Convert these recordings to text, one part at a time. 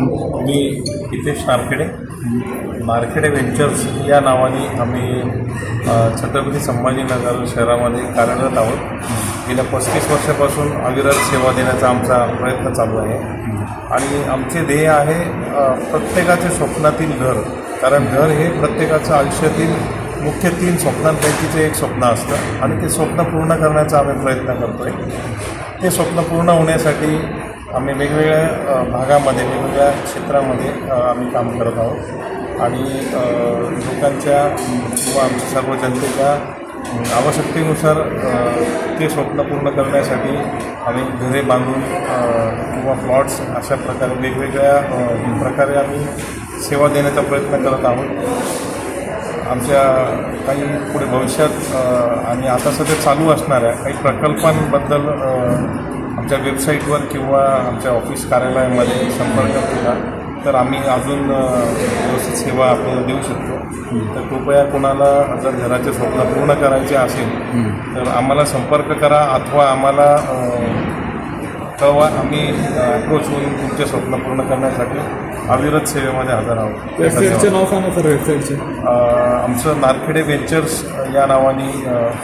मी Hitesh Narkhede Narkhede ventures या नावाने आम्ही छत्रपती संभाजीनगर शहरामध्ये कार्यरत आहोत. गेल्या पस्तीस वर्षापासून अविरत सेवा देण्याचा आमचा प्रयत्न चालू आहे. आणि आमचे ध्येय आहे प्रत्येकाच्या प्रत्येकाचे स्वप्नातील घर. कारण घर हे प्रत्येकाचं आयुष्यातील मुख्य तीन स्वप्नांपैकीचं एक स्वप्न असतं. आणि ते स्वप्न पूर्ण करण्याचा आम्ही प्रयत्न करतो आहे ते स्वप्न पूर्ण होण्यासाठी आम्ही वेगवेगळ्या भागामध्ये वेगवेगळ्या क्षेत्रामध्ये आम्ही काम करत आहोत. आणि लोकांच्या किंवा आमच्या सर्व जनतेच्या आवश्यकतेनुसार ते स्वप्न पूर्ण करण्यासाठी आम्ही घरे बांधून किंवा प्लॉट्स अशा प्रकारे वेगवेगळ्या प्रकारे आम्ही सेवा देण्याचा प्रयत्न करत आहोत. आमच्या काही पुढे भविष्यात आणि आता सध्या चालू असणाऱ्या काही प्रकल्पांबद्दल आमच्या वेबसाईटवर किंवा आमच्या ऑफिस कार्यालयामध्ये संपर्क केला तर आम्ही अजून व्यवस्थित सेवा आपल्याला देऊ शकतो. तर कृपया कोणाला जर घराचे स्वप्न पूर्ण करायचे असेल तर आम्हाला संपर्क करा अथवा आम्हाला कळवा आम्ही अप्रोच होऊन तुमचे स्वप्न पूर्ण करण्यासाठी अविरत सेवेमध्ये हजर आहोत. वेबसाईटचं नाव सांगा सर वेबसाईटचे आमचं नारखेडे व्हेंचर्स या नावाने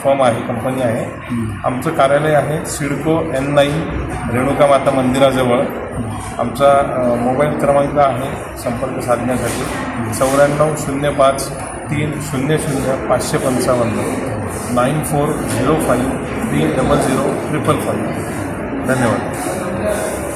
फर्म आहे कंपनी आहे. आमचं कार्यालय आहे सिडको एन नाईन रेणुका माता मंदिराजवळ. आमचा मोबाईल क्रमांक आहे संपर्क साधण्यासाठी. चौऱ्याण्णव शून्य पाच तीन शून्य शून्य पाचशे पंचावन्न. Nine four zero five three double zero triple five. धन्यवाद.